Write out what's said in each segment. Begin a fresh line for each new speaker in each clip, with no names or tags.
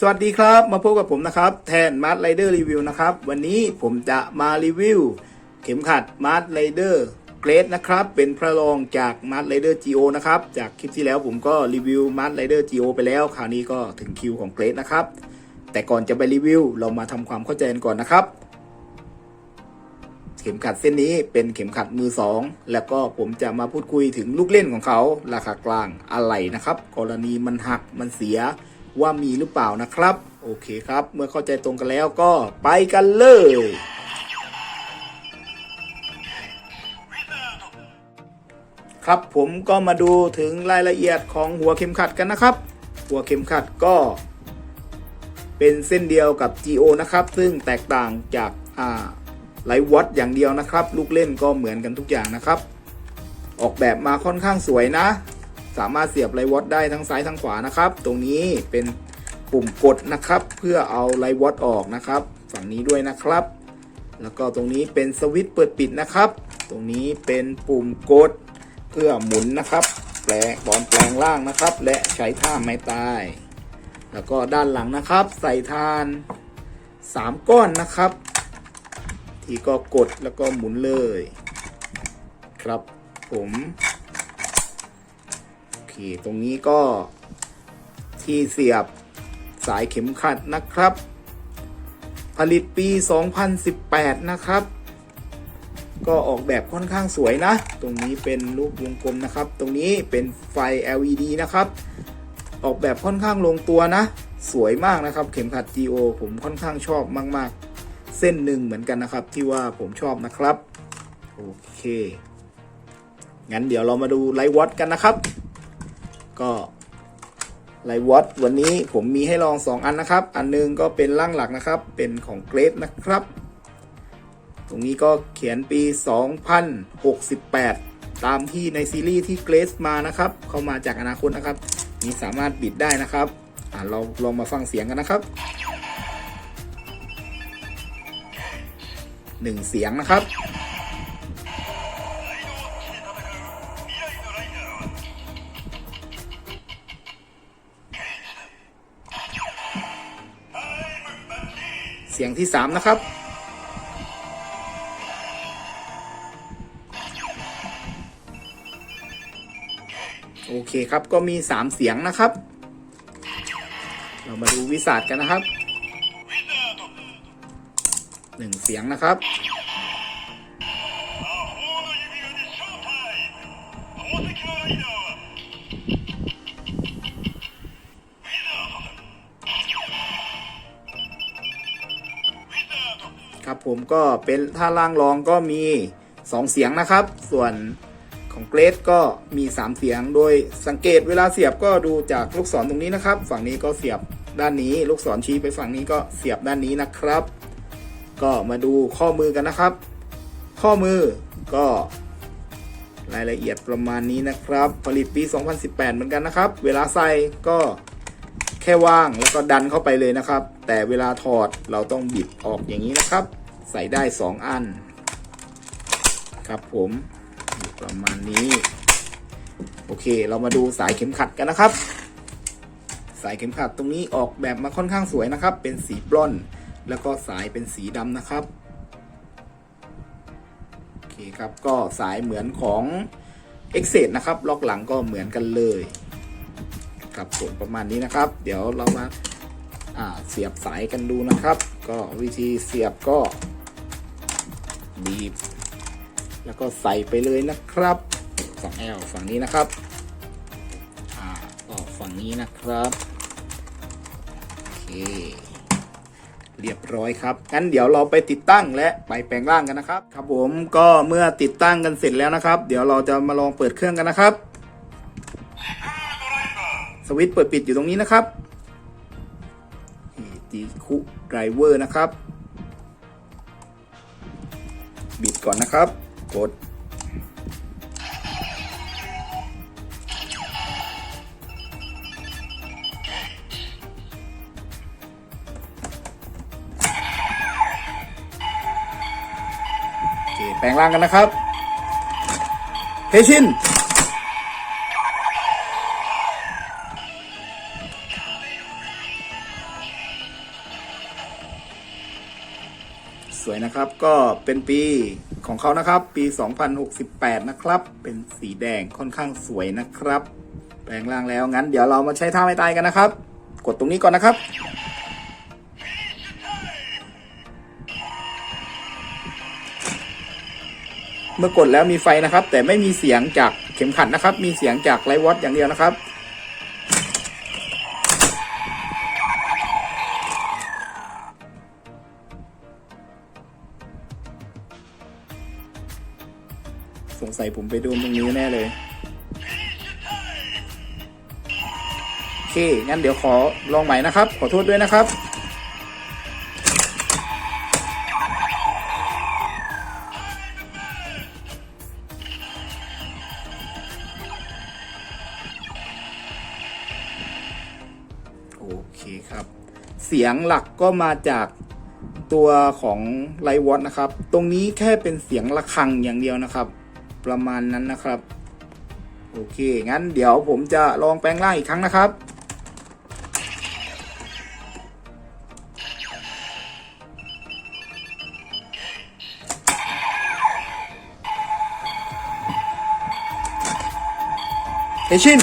สวัสดีครับ มาพบกับผมนะครับ แทนมาร์ทไรเดอร์รีวิวนะครับ วันนี้ผมจะมารีวิว เข็มขัดมาร์ทไรเดอร์เกรดนะครับ เป็นพระรองจากมาร์ทไรเดอร์ GO นะครับ จากคลิปที่แล้วผมก็รีวิวมาร์ทไรเดอร์ GO ไปแล้ว คราวนี้ก็ถึงคิวของเกรดนะครับ แต่ก่อนจะไปรีวิว เรามาทำความเข้าใจกันก่อนนะครับ เข็มขัดเส้นนี้เป็นเข็มขัดมือสองแล้วก็ผมจะมาพูดคุยถึงลูกเล่นของเขา ราคากลางอะไรนะครับ กรณีมันหักมันเสีย ว่ามีหรือเปล่านะครับ โอเคครับ เมื่อเข้าใจตรงกันแล้วก็ไปกันเลยครับผมก็มาดูถึงรายละเอียดของหัวเข็มขัดกันนะครับ หัวเข็มขัดก็ เป็นเส้นเดียวกับ GO นะครับ ซึ่งแตกต่างจากอ่าไลท์วอตอย่างเดียวนะครับ ลูกเล่นก็เหมือนกันทุกอย่างนะครับ ออกแบบมาค่อนข้างสวยนะ สามารถเสียบไลวอตได้ทั้งซ้ายทั้งขวานะครับ ตรงนี้เป็นปุ่มกดนะครับ เพื่อเอาไลวอตออกนะครับ ฝั่งนี้ด้วยนะครับ แล้วก็ตรงนี้เป็นสวิตช์เปิดปิดนะครับ ตรงนี้เป็นปุ่มกดเพื่อหมุนนะครับ แปลบอลแปลงล่างนะครับ และใช้ท่าไม้ตาย แล้วก็ด้านหลังนะครับ ใส่ทาน 3 ก้อนนะครับ ที่ก็กดแล้วก็หมุนเลย ครับผม ตรงนี้ก็ที่เสียบสายเข็มขัดนะครับ ผลิตปี 2018 นะครับ ก็ออกแบบค่อนข้างสวยนะ ตรงนี้เป็นรูปวงกลมนะครับ ตรงนี้เป็นไฟ LED นะครับ ออกแบบค่อนข้างลงตัวนะ สวยมากนะครับ เข็มขัด GO ผมค่อนข้างชอบมากๆ เส้นหนึ่งเหมือนกันนะครับ ที่ว่าผมชอบนะครับ โอเค งั้นเดี๋ยวเรามาดูไลท์วอตกันนะครับ ก็ไลวอตวันนี้ผมมีให้ลอง 2 อันนะครับ อันหนึงก็เป็นร่างหลักนะครับ เป็นของเกรดนะครับ ตรงนี้ก็เขียนปี 2068 ตามที่ในซีรีส์ที่เกรสมานะครับ เข้ามาจากอนาคตนะครับ นี่สามารถบิดได้นะครับอ่าเราลองมาฟังเสียงกันนะครับหนึ่งเสียงนะครับ สียงที่สามนะครับ โอเคครับก็มี3เสียงนะครับ เรามาดูวิสัดกันนะครับ1เสียงนะครับ ก็เป็นท่าล่างรองก็มี 2 เสียงนะครับ ส่วนของเกรดก็มี 3 เสียง โดยสังเกตเวลาเสียบก็ดูจากลูกศรตรงนี้นะครับ ฝั่งนี้ก็เสียบด้านนี้ ลูกศรชี้ไปฝั่งนี้ก็เสียบด้านนี้นะครับ ก็มาดูข้อมือกันนะครับ ข้อมือก็รายละเอียดประมาณนี้นะครับ ผลิตปี 2018 เหมือนกันนะครับ เวลาใส่ก็แค่ว่างแล้วก็ดันเข้าไปเลยนะครับ แต่เวลาถอดเราต้องบิดออกอย่างนี้นะครับ ใส่ได้2อัน ครับผมประมาณนี้ โอเค เรามาดูสายเข็มขัดกันนะครับ สายเข็มขัดตรงนี้ออกแบบมาค่อนข้างสวยนะครับ เป็นสีบลอนแล้วก็สายเป็นสีดำนะครับโอเคครับก็สายเหมือนของ e x c e นะครับ ล็อกหลังก็เหมือนกันเลยครับผมประมาณนี้นะครับ เดี๋ยวเรามาาเสียบสายกันดูนะครับ ก็วิธีเสียบก็ บีบ แล้วก็ใส่ไปเลยนะครับฝั่งแอลฝั่งนี้นะครับอ่าก็ฝั่งนี้นะครับโอเคเรียบร้อยครับ งั้นเดี๋ยวเราไปติดตั้งและไปแปลงร่างกันนะครับ ครับผมก็เมื่อติดตั้งกันเสร็จแล้วนะครับ เดี๋ยวเราจะมาลองเปิดเครื่องกันนะครับ สวิตช์เปิดปิดอยู่ตรงนี้นะครับจีคุไดรเวอร์นะครับ บิดก่อนนะครับ กด แปลงร่างกันนะครับเฮชิน นะครับ ก็เป็นปีของเขานะครับ ปี 2068 นะครับ เป็นสีแดงค่อนข้างสวยนะครับ แปลงร่างแล้วงั้นเดี๋ยวเรามาใช้ท่าไม่ตายกันนะครับ กดตรงนี้ก่อนนะครับเมื่อกดแล้วมีไฟนะครับ แต่ไม่มีเสียงจากเข็มขัดนะครับ มีเสียงจากไลท์วอตอย่างเดียวนะครับ ผมไปดนตรงนี้แน่เลยโอเค งั้นเดี๋ยวขอลองใหม่นะครับ ขอโทษด้วยนะครับ โอเคครับ เสียงหลักก็มาจากตัวของไลวอตนะครับ ตรงนี้แค่เป็นเสียงะระฆังอย่างเดียวนะครับ ประมาณนั้นนะครับ โอเค งั้นเดี๋ยวผมจะลองแปลงร่างอีกครั้งนะครับ เอชิน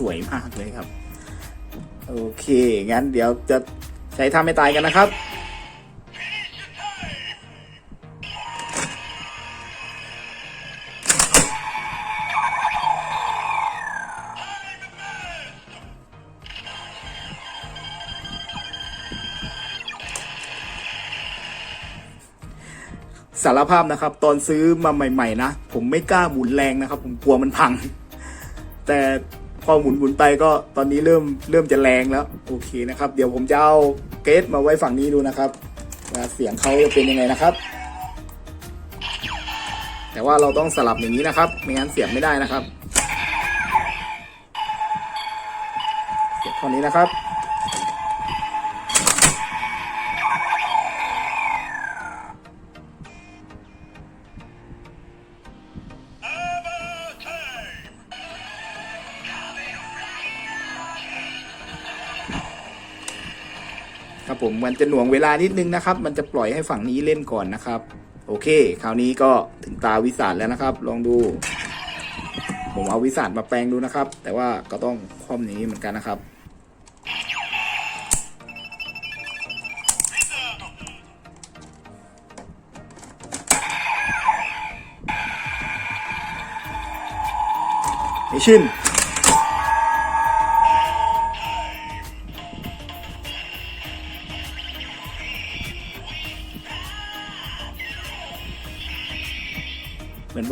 สวยมากเลยครับ โอเค งั้นเดี๋ยวจะใช้ท่าไม่ตายกันนะครับ สารภาพนะครับ ตอนซื้อมาใหม่ ๆ นะ ผมไม่กล้าหมุนแรงนะครับ ผมกลัวมันพัง แต่ พอหมุนหมุนไปก็ตอนนี้เริ่มเริ่มจะแรงแล้ว โอเคนะครับ เดี๋ยวผมจะเอาเกสมาไว้ฝั่งนี้ดูนะครับเสียงเขาจะเป็นยังไงนะครับ แต่ว่าเราต้องสลับอย่างนี้นะครับ ไม่งั้นเสียงไม่ได้นะครับเสียบตอนนี้นะครับ ครับผมมันจะหน่วงเวลานิดนึงนะครับ มันจะปล่อยให้ฝั่งนี้เล่นก่อนนะครับ โอเค คราวนี้ก็ถึงตาวิสาดแล้วนะครับ ลองดู ผมเอาวิสาดมาแปลงดูนะครับ แต่ว่าก็ต้องคว่ำอย่างนี้เหมือนกันนะครับนิชิน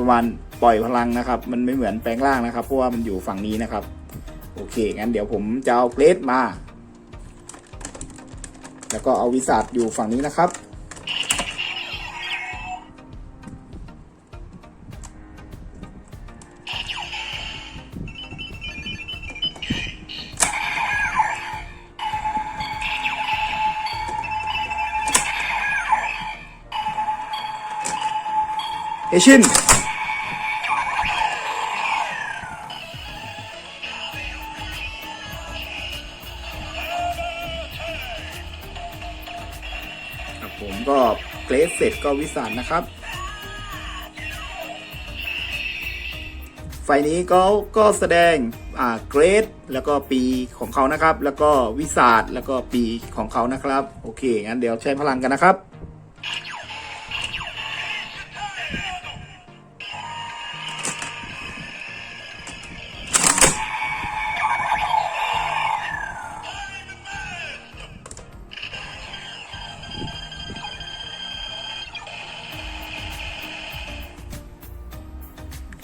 เหมือนประมาณปล่อยพลังนะครับ มันไม่เหมือนแปลงร่างนะครับ เพราะว่ามันอยู่ฝั่งนี้นะครับ โอเค งั้นเดี๋ยวผมจะเอาเกรดมา แล้วก็เอาวิสัทอยู่ฝั่งนี้นะครับ เอชิน ผมก็เกรดเสร็จก็วิสานนะครับ ไฟนี้ก็ก็แสดงอ่าเกรดแล้วก็ปีของเขานะครับ แล้วก็วิสาดแล้วก็ปีของเขานะครับ โอเคงั้นเดี๋ยวใช้พลังกันนะครับ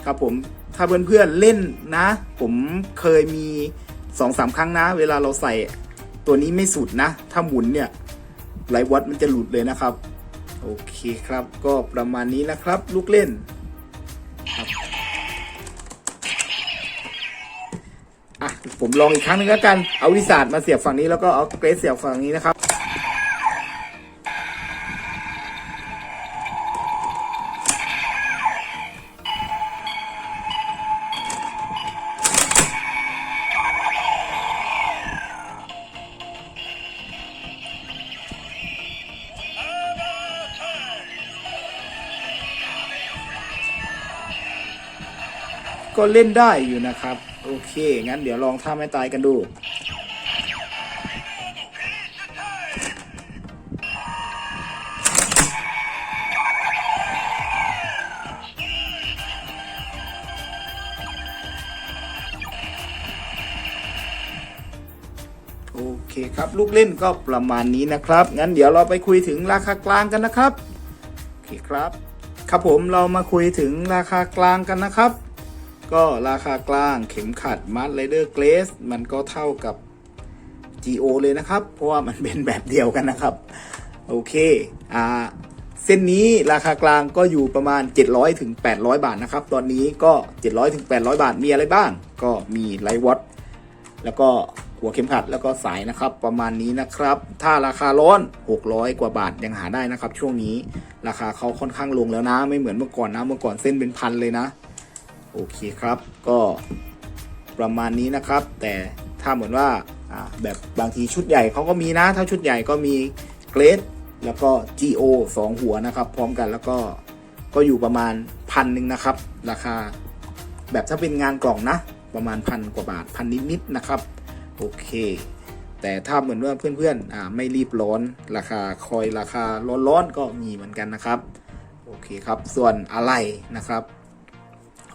ครับผมถ้าเพื่อนๆเล่นนะ ผมเคยมีสองสามครั้งนะ เวลาเราใส่ตัวนี้ไม่สุดนะ ถ้าหมุนเนี่ยไลวัดมันจะหลุดเลยนะครับ โอเคครับก็ประมาณนี้นะครับ ลูกเล่นครับอะผมลองอีกครั้งหนึงแล้วกัน เอาวิสาดมาเสียบฝั่งนี้แล้วก็เอาเกรสเสียบฝั่งนี้นะครับ ก็เล่นได้อยู่นะครับ โอเค งั้นเดี๋ยวลองท่าไม่ตายกันดู โอเคครับ ลูกเล่นก็ประมาณนี้นะครับ งั้นเดี๋ยวเราไปคุยถึงราคากลางกันนะครับ โอเคครับ ครับผมเรามาคุยถึงราคากลางกันนะครับ ก็ราคากลางเข็มขัดมัดไรเดอร์เกรสมันก็เท่ากับ GO เลยนะครับ เพราะว่ามันเป็นแบบเดียวกันนะครับ โอเคอ่าเส้นนี้ราคากลางก็อยู่ประมาณ 700ถึง800 บาทนะครับ ตอนนี้ก็ 700ถึง800 บาทมีอะไรบ้าง ก็มีไลท์วอตแล้วก็หัวเข็มขัดแล้วก็สายนะครับ ประมาณนี้นะครับ ถ้าราคาร้อน 600 กว่าบาทยังหาได้นะครับ ช่วงนี้ราคาเขาค่อนข้างลงแล้วนะ ไม่เหมือนเมื่อก่อนนะเมื่อก่อนเส้นเป็นพันเลยนะ โอเคครับ ก็ประมาณนี้นะครับ แต่ถ้าเหมือนว่าแบบบางทีชุดใหญ่เขาก็มีนะ ถ้าชุดใหญ่ก็มีเกรดแล้วก็ GO 2 หัวนะครับ พร้อมกันแล้วก็ก็อยู่ประมาณพันหนึ่งนะครับ ราคาแบบถ้าเป็นงานกล่องนะ ประมาณพันกว่าบาทพันนิดๆนะครับ โอเค แต่ถ้าเหมือนว่าเพื่อนๆไม่รีบร้อนราคาคอยราคาร้อนๆก็มีเหมือนกันนะครับ โอเคครับ ส่วนอะไรนะครับ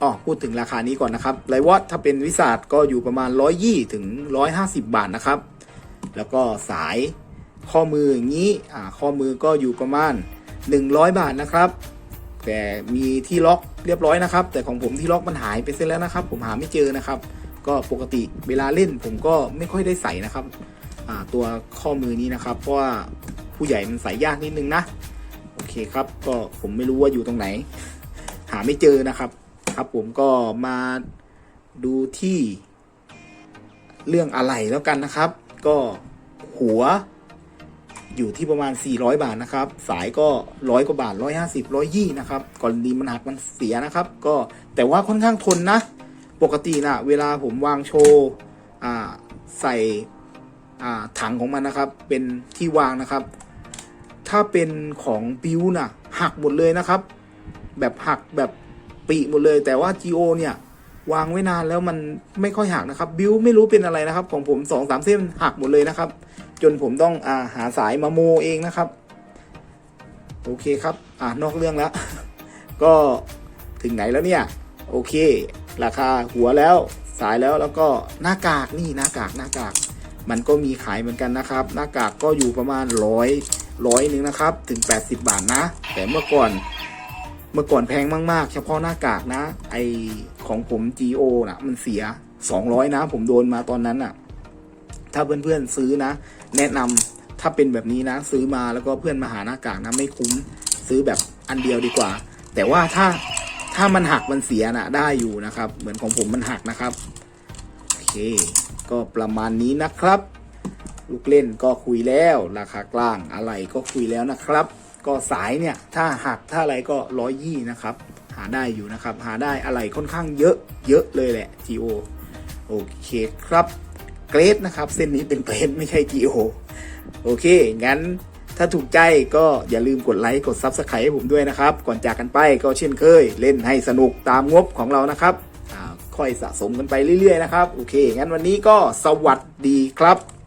อ๋อพูดถึงราคานี้ก่อนนะครับไลวอตถ้าเป็นวิสาดก็อยู่ประมาณ 120ถึง150 บาทนะครับ แล้วก็สายข้อมืออย่างนี้อ่าข้อมือก็อยู่ประมาณ 100 บาทนะครับ แต่มีที่ล็อกเรียบร้อยนะครับ แต่ของผมที่ล็อกมันหายไปเสียแล้วนะครับ ผมหาไม่เจอนะครับ ก็ปกติเวลาเล่นผมก็ไม่ค่อยได้ใส่นะครับอ่าตัวข้อมือนี้นะครับ เพราะว่าผู้ใหญ่มันใส่ยากนิดนึงนะ โอเคครับ ก็ผมไม่รู้ว่าอยู่ตรงไหน หาไม่เจอนะครับ ครับ ผมก็มาดูที่เรื่องอะไรแล้วกันนะครับ ก็หัวอยู่ที่ประมาณ 400 บาทนะครับ สายก็ร้อยกว่าบาท 150 120นะครับกรณีมันหักมันเสียนะครับ ก็แต่ว่าค่อนข้างทนนะ ปกตินะเวลาผมวางโชว์ใส่ถังของมันนะครับ เป็นที่วางนะครับ ถ้าเป็นของบิวน่ะหักหมดเลยนะครับ แบบหักแบบ ปีหมดเลย แต่ว่า GO เนี่ย วางไว้นานแล้วมันไม่ค่อยหักนะครับ บิวไม่รู้เป็นอะไรนะครับ ของผมสองสามเส้นหักหมดเลยนะครับ จนผมต้องอาหาสายมาโมเองนะครับ โอเคครับ อ่านอกเรื่องแล้ว ก็ถึงไหนแล้วเนี่ย โอเค ราคาหัวแล้วสายแล้วแล้วก็หน้ากากนี่หน้ากากหน้ากาก มันก็มีขายเหมือนกันนะครับ หน้ากากก็อยู่ประมาณร้อยร้อยหนึ่งนะครับ ถึง 80 บาทนะ แต่เมื่อก่อน เมื่อก่อนแพงมาก ๆ เฉพาะหน้ากากนะ ไอของผม GO นะมันเสีย 200 นะ ผมโดนมาตอนนั้นอะ ถ้าเพื่อนๆซื้อนะ แนะนำถ้าเป็นแบบนี้นะ ซื้อมาแล้วก็เพื่อนมาหาหน้ากากนะไม่คุ้มซื้อแบบอันเดียวดีกว่า แต่ว่าถ้าถ้ามันหักมันเสียนะได้อยู่นะครับ เหมือนของผมมันหักนะครับโอเค ก็ประมาณนี้นะครับ ลูกเล่นก็คุยแล้วราคากลางอะไรก็คุยแล้วนะครับ ก็สายเนี่ยถ้าหักถ้าอะไรก็ร้อยยี่นะครับ หาได้อยู่นะครับ หาได้อะไรค่อนข้างเยอะเยอะเลยแหละ GO โอเคครับเกรดนะครับ เส้นนี้เป็นเกรดไม่ใช่ GO โอเค งั้นถ้าถูกใจก็อย่าลืมกดไลค์กด Subscribe ให้ผมด้วยนะครับ ก่อนจากกันไปก็เช่นเคย เล่นให้สนุกตามงบของเรานะครับค่อยสะสมกันไปเรื่อยๆนะครับ โอเค งั้นวันนี้ก็สวัสดีครับ